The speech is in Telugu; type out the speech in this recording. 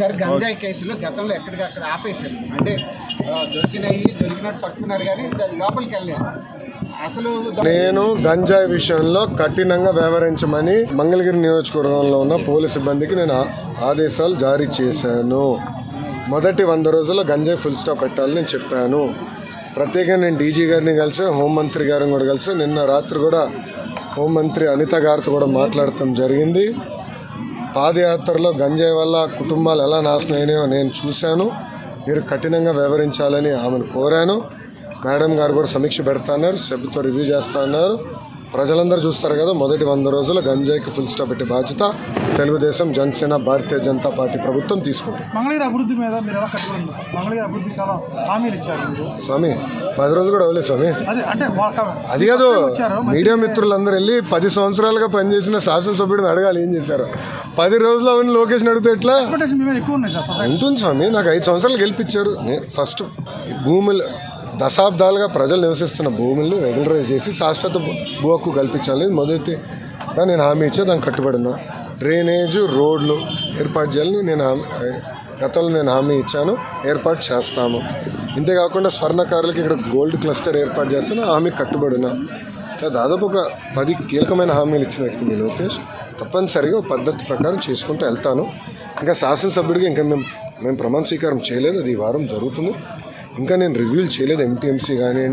సార్ గంజాయి కేసులు గతంలో ఎక్కడికక్కడ ఆపేశారు. అంటే దొరికినాయి దొరికినట్టు పట్టుకున్నారు కానీ దాని లోపలికి వెళ్ళలేదు. అసలు నేను గంజాయి విషయంలో కఠినంగా వ్యవహరించమని మంగళగిరి నియోజకవర్గంలో ఉన్న పోలీస్ సిబ్బందికి నేను ఆదేశాలు జారీ చేశాను. మొదటి వంద రోజుల్లో గంజాయి ఫుల్ స్టాప్ పెట్టాలని నేను చెప్పాను. ప్రత్యేకంగా నేను డీజీ గారిని కలిసి హోంమంత్రి గారిని కూడా కలిసి నిన్న రాత్రి కూడా హోంమంత్రి అనిత గారితో కూడా మాట్లాడటం జరిగింది. పాదయాత్రలో గంజాయి వల్ల కుటుంబాలు ఎలా నాశనం అయినాయో నేను చూశాను. మీరు కఠినంగా వ్యవహరించాలని ఆమెను కోరాను. మేడం గారు కూడా సమీక్ష పెడతా అన్నారు. సభ్యుతో రివ్యూ చేస్తా అన్నారు. ప్రజలందరూ చూస్తారు కదా మొదటి వంద రోజులు గంజాయికి ఫుల్ స్టాప్ పెట్టే బాధ్యత తెలుగుదేశం జనసేన భారతీయ జనతా పార్టీ ప్రభుత్వం తీసుకుంటుంది మంగళగిరి అభివృద్ధి మీద మీరు ఎలా కట్టుబడి ఉన్నారు? మంగళగిరి అభివృద్ధి చాలా హామీలు ఇచ్చారు మీరు. స్వామి పది రోజులు కూడా అవ్వలేదు స్వామి. అదే కాదు మీడియా మిత్రులందరూ వెళ్ళి పది సంవత్సరాలుగా పనిచేసిన శాసనసభ్యుడిని అడగాలి ఏం చేశారు? పది రోజులు అవన్నీ లోకేష్ని అడిగితే ఎట్లా? ఉంటుంది స్వామి నాకు ఐదు సంవత్సరాలు గెలిపించారు. ఫస్ట్ భూములు దశాబ్దాలుగా ప్రజలు నివసిస్తున్న భూముల్ని రెగ్యులరైజ్ చేసి శాశ్వత భూ- హక్కు కల్పించాలని మొదటిగా నేను హామీ ఇచ్చే దానికి కట్టుబడినా. డ్రైనేజ్ రోడ్లు ఏర్పాటు చేయాలని నేను హామీ గతంలో నేను హామీ ఇచ్చాను. ఏర్పాటు చేస్తాము. ఇంతేకాకుండా స్వర్ణకారులకి ఇక్కడ గోల్డ్ క్లస్టర్ ఏర్పాటు చేస్తాను. హామీ హామీకి కట్టుబడినా. ఇట్లా దాదాపు ఒక పది కీలకమైన హామీలు ఇచ్చిన వ్యక్తి మీ లోకేష్. తప్పనిసరిగా పద్ధతి ప్రకారం చేసుకుంటూ వెళ్తాను. ఇంకా శాసనసభ్యుడిగా ఇంకా మేము మేము ప్రమాణ స్వీకారం చేయలేదు. అది ఈ వారం జరుగుతుంది. ఇంకా నేను రివ్యూలు చేయలేదు ఎంటీఎంసీ కానివ్వండి